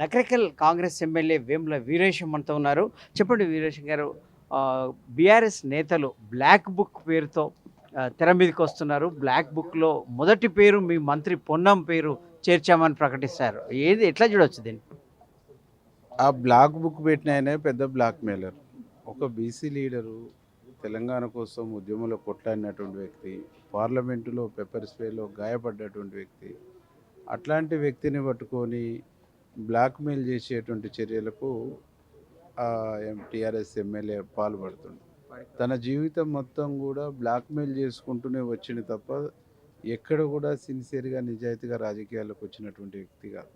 Nakrekal Congress MLA Vemula Veeresham మనతో ఉన్నారు. చెప్పండి వీరేశం గారు బీఆర్ఎస్ నేతలు బ్లాక్ బుక్ పేరుతో తెర మీదకి వస్తున్నారు. బ్లాక్ బుక్లో మొదటి పేరు మీ మంత్రి పొన్నం పేరు చేర్చామని ప్రకటిస్తారు. ఏది ఎట్లా చూడవచ్చు దీన్ని? ఆ బ్లాక్ బుక్ పెట్టిన ఆయనే పెద్ద బ్లాక్ మెయిలర్. ఒక బీసీ లీడరు తెలంగాణ కోసం ఉద్యమంలో కొట్లాడినటువంటి వ్యక్తి పార్లమెంటులో పెప్పర్ స్ప్రేలో గాయపడ్డటువంటి వ్యక్తి అట్లాంటి వ్యక్తిని పట్టుకొని బ్లాక్మెయిల్ చేసేటువంటి చర్యలకు టీఆర్ఎస్ ఎమ్మెల్యే పాల్పడుతుంది తన జీవితం మొత్తం కూడా బ్లాక్మెయిల్ చేసుకుంటూనే వచ్చింది తప్ప ఎక్కడ కూడా సిన్సియర్గా నిజాయితీగా రాజకీయాల్లోకి వచ్చినటువంటి వ్యక్తి కాదు.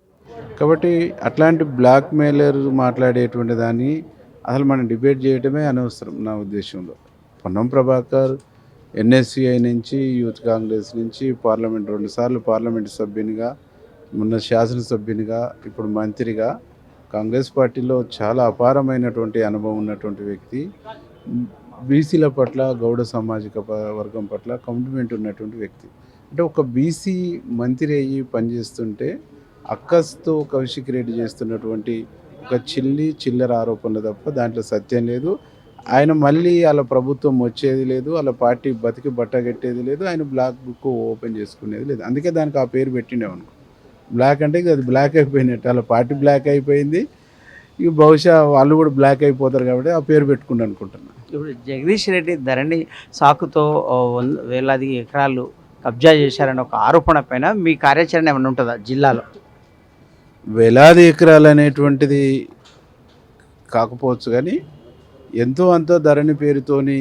కాబట్టి అట్లాంటి బ్లాక్మెయిలర్ మాట్లాడేటువంటి దాన్ని అసలు మనం డిబేట్ చేయడమే అనవసరం నా ఉద్దేశంలో. పొన్నం ప్రభాకర్ ఎన్ఎస్సిఐ నుంచి యూత్ కాంగ్రెస్ నుంచి పార్లమెంట్ రెండుసార్లు పార్లమెంట్ సభ్యునిగా మొన్న శాసనసభ్యునిగా ఇప్పుడు మంత్రిగా కాంగ్రెస్ పార్టీలో చాలా అపారమైనటువంటి అనుభవం ఉన్నటువంటి వ్యక్తి బీసీల పట్ల గౌడ సామాజిక వర్గం పట్ల కమిట్మెంట్ ఉన్నటువంటి వ్యక్తి. అంటే ఒక బీసీ మంత్రి అయ్యి పనిచేస్తుంటే అక్కస్తో కౌశిక్ రెడ్డి చేస్తున్నటువంటి ఒక చిల్లి చిల్లర ఆరోపణలు తప్ప దాంట్లో సత్యం లేదు. ఆయన మళ్ళీ వాళ్ళ ప్రభుత్వం వచ్చేది లేదు వాళ్ళ పార్టీ బతికి బట్టగట్టేది లేదు ఆయన బ్లాక్ బుక్ ఓపెన్ చేసుకునేది లేదు. అందుకే దానికి ఆ పేరు పెట్టిండే అనుకో బ్లాక్ అంటే ఇక అది బ్లాక్ అయిపోయినట్టు. వాళ్ళ పార్టీ బ్లాక్ అయిపోయింది. ఇక బహుశా వాళ్ళు కూడా బ్లాక్ అయిపోతారు కాబట్టి ఆ పేరు పెట్టుకుంటా అనుకుంటున్నాను ఇప్పుడు జగదీష్ రెడ్డి ధరణి సాకుతో వేలాది ఎకరాలు కబ్జా చేశారని ఒక ఆరోపణ పైన మీ కార్యాచరణ ఏమైనా ఉంటుందా జిల్లాలో? వేలాది ఎకరాలు అనేటువంటిది కాకపోవచ్చు కానీ ఎంతో అంతో ధరణి పేరుతోని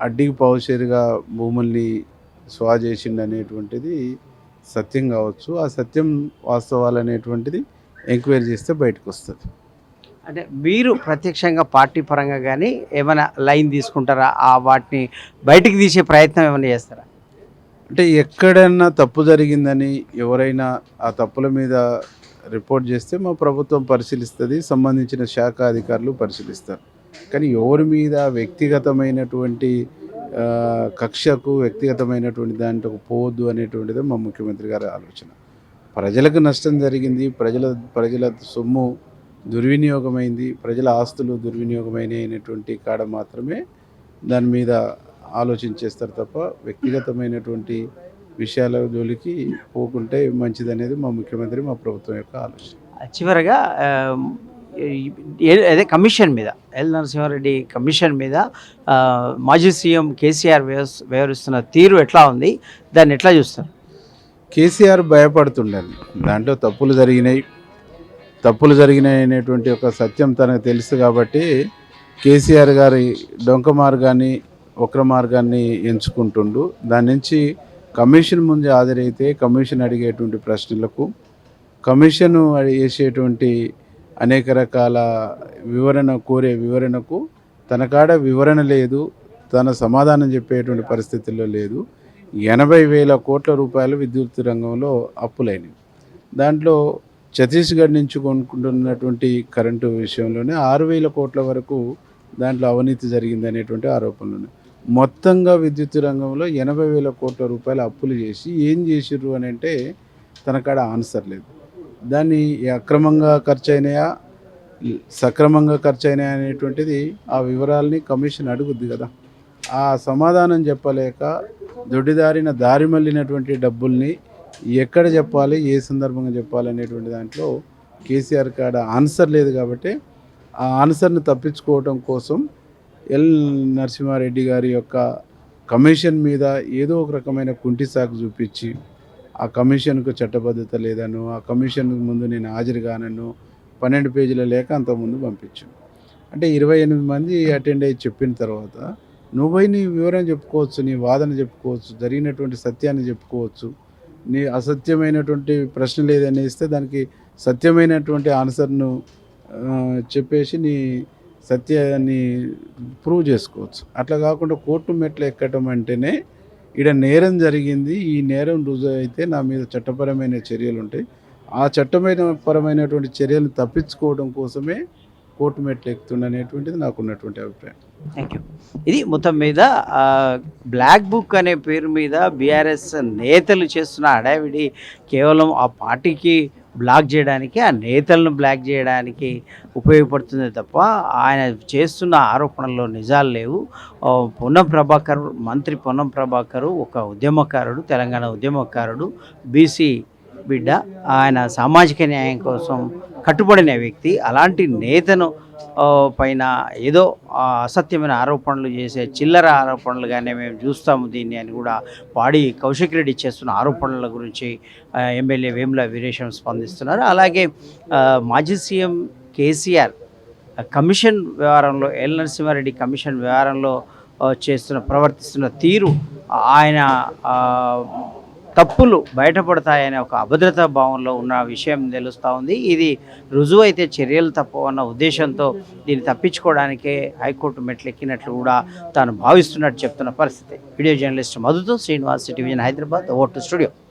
అడ్డికి పౌషేరుగా భూముల్ని స్వా చేసిండు అనేటువంటిది సత్యం కావచ్చు ఆ సత్యం వాస్తవాలు అనేటువంటిది ఎంక్వైరీ చేస్తే బయటకు వస్తుంది అంటే మీరు ప్రత్యక్షంగా పార్టీ పరంగా కానీ ఏమైనా లైన్ తీసుకుంటారా? ఆ వాటిని బయటికి తీసే ప్రయత్నం ఏమైనా చేస్తారా? అంటే ఎక్కడైనా తప్పు జరిగిందని ఎవరైనా ఆ తప్పుల మీద రిపోర్ట్ చేస్తే మా ప్రభుత్వం పరిశీలిస్తుంది సంబంధించిన శాఖ అధికారులు పరిశీలిస్తారు. కానీ ఎవరి మీద వ్యక్తిగతమైనటువంటి కక్షకు వ్యక్తిగతమైనటువంటి దాంట్లో పోవద్దు అనేటువంటిది మా ముఖ్యమంత్రి గారి ఆలోచన. ప్రజలకు నష్టం జరిగింది ప్రజల ప్రజల సొమ్ము దుర్వినియోగమైంది ప్రజల ఆస్తులు దుర్వినియోగమైనటువంటి కాడ మాత్రమే దాని మీద ఆలోచించేస్తారు తప్ప వ్యక్తిగతమైనటువంటి విషయాల జోలికి పోకుంటే మంచిదనేది మా ముఖ్యమంత్రి మా ప్రభుత్వం యొక్క ఆలోచన. చివరగా అదే కమిషన్ మీద ఎల్ నరసింహారెడ్డి కమిషన్ మీద మాజీ సీఎం కేసీఆర్ వ్యవహరిస్తున్న తీరు ఎట్లా ఉంది? దాన్ని ఎట్లా చూస్తారు? కేసీఆర్ భయపడుతుండాలి దాంట్లో తప్పులు జరిగినాయి. తప్పులు జరిగినాయి అనేటువంటి ఒక సత్యం తనకు తెలుసు కాబట్టి కేసీఆర్ గారి డొంక మార్గాన్ని వక్ర మార్గాన్ని ఎంచుకుంటుండు. దాని నుంచి కమిషన్ ముందు హాజరైతే కమిషన్ అడిగేటువంటి ప్రశ్నలకు కమిషన్ అడి- వేసేటువంటి అనేక రకాల వివరణ కోరే వివరణకు తన కాడ వివరణ లేదు తన సమాధానం చెప్పేటువంటి పరిస్థితుల్లో లేదు. ఎనభై వేల కోట్ల రూపాయలు విద్యుత్ రంగంలో అప్పులైనవి. దాంట్లో ఛత్తీస్గఢ్ నుంచి కొనుక్కుంటున్నటువంటి కరెంటు విషయంలోనే ఆరు వేల కోట్ల వరకు దాంట్లో అవినీతి జరిగింది అనేటువంటి ఆరోపణలు. ఉన్నాయి మొత్తంగా విద్యుత్ రంగంలో ఎనభై వేల కోట్ల రూపాయలు అప్పులు చేసి ఏం చేసిర్రు అని అంటే తన కాడ ఆన్సర్ లేదు. దాన్ని అక్రమంగా ఖర్చు అయినాయా సక్రమంగా ఖర్చు అయినాయా అనేటువంటిది ఆ వివరాలని కమిషన్ అడుగుద్ది కదా. ఆ సమాధానం చెప్పలేక దొడ్డిదారిన దారి మళ్ళినటువంటి డబ్బుల్ని ఎక్కడ చెప్పాలి ఏ సందర్భంగా చెప్పాలి అనేటువంటి దాంట్లో కేసీఆర్ కాడ ఆన్సర్ లేదు కాబట్టి ఆ ఆన్సర్ని తప్పించుకోవటం కోసం ఎల్ నరసింహారెడ్డి గారి యొక్క కమిషన్ మీద ఏదో ఒక రకమైన కుంటి సాకు చూపించి ఆ కమిషన్కు చట్టబద్ధత లేదను ఆ కమిషన్ ముందు నేను హాజరు కానను పన్నెండు పేజీల లేఖ అంతకుముందు పంపించాను అంటే ఇరవై ఎనిమిది మంది అటెండ్ అయ్యి చెప్పిన తర్వాత నువ్వు పోయి నీ వివరం చెప్పుకోవచ్చు నీ వాదన చెప్పుకోవచ్చు జరిగినటువంటి సత్యాన్ని చెప్పుకోవచ్చు. నీ అసత్యమైనటువంటి ప్రశ్నలు ఏదైనా ఇస్తే దానికి సత్యమైనటువంటి ఆన్సర్ను చెప్పేసి నీ సత్యాన్ని ప్రూవ్ చేసుకోవచ్చు. అట్లా కాకుండా కోర్టు మెట్లు ఎక్కటం అంటేనే ఈడ నేరం జరిగింది. ఈ నేరం రుజువు అయితే నా మీద చట్టపరమైన చర్యలు ఉంటాయి. ఆ చట్టమైన పరమైనటువంటి చర్యలను తప్పించుకోవడం కోసమే కోర్టు మెట్లు ఎక్కుతుండనేటువంటిది నాకు ఉన్నటువంటి అభిప్రాయం. థ్యాంక్ యూ ఇది మొత్తం మీద బ్లాక్ బుక్ అనే పేరు మీద బీఆర్ఎస్ నేతలు చేస్తున్న అడావిడి కేవలం ఆ పార్టీకి బ్లాక్ చేయడానికి ఆ నేతలను బ్లాక్ చేయడానికి ఉపయోగపడుతుంది తప్ప ఆయన చేస్తున్న ఆరోపణల్లో నిజాలు లేవు. పొన్నం ప్రభాకర్ మంత్రి పొన్నం ప్రభాకర్ ఒక ఉద్యమకారుడు తెలంగాణ ఉద్యమకారుడు బీసీ బిడ్డ ఆయన సామాజిక న్యాయం కోసం కట్టుబడిన వ్యక్తి. అలాంటి నేతను పైన ఏదో అసత్యమైన ఆరోపణలు చేసే చిల్లర ఆరోపణలుగానే మేము చూస్తాము దీన్ని అని కూడా పాడి కౌశిక్ రెడ్డి చేస్తున్న ఆరోపణల గురించి ఎమ్మెల్యే వేముల వీరేశం స్పందిస్తున్నారు. అలాగే మాజీ సీఎం కేసీఆర్ కమిషన్ వ్యవహారంలో ఎల్ నరసింహారెడ్డి కమిషన్ వ్యవహారంలో చేస్తున్న ప్రవర్తిస్తున్న తీరు ఆయన తప్పులు బయటపడతాయనే ఒక అభద్రతా భావంలో ఉన్న విషయం తెలుస్తూ ఉంది. ఇది రుజువు అయితే చర్యలు తప్పు అన్న ఉద్దేశంతో దీన్ని తప్పించుకోవడానికే హైకోర్టు మెట్లెక్కినట్లు కూడా తాను భావిస్తున్నట్టు చెప్తున్న పరిస్థితి. వీడియో జర్నలిస్ట్ మధుతో Srinivas division Hyderabad vote studio.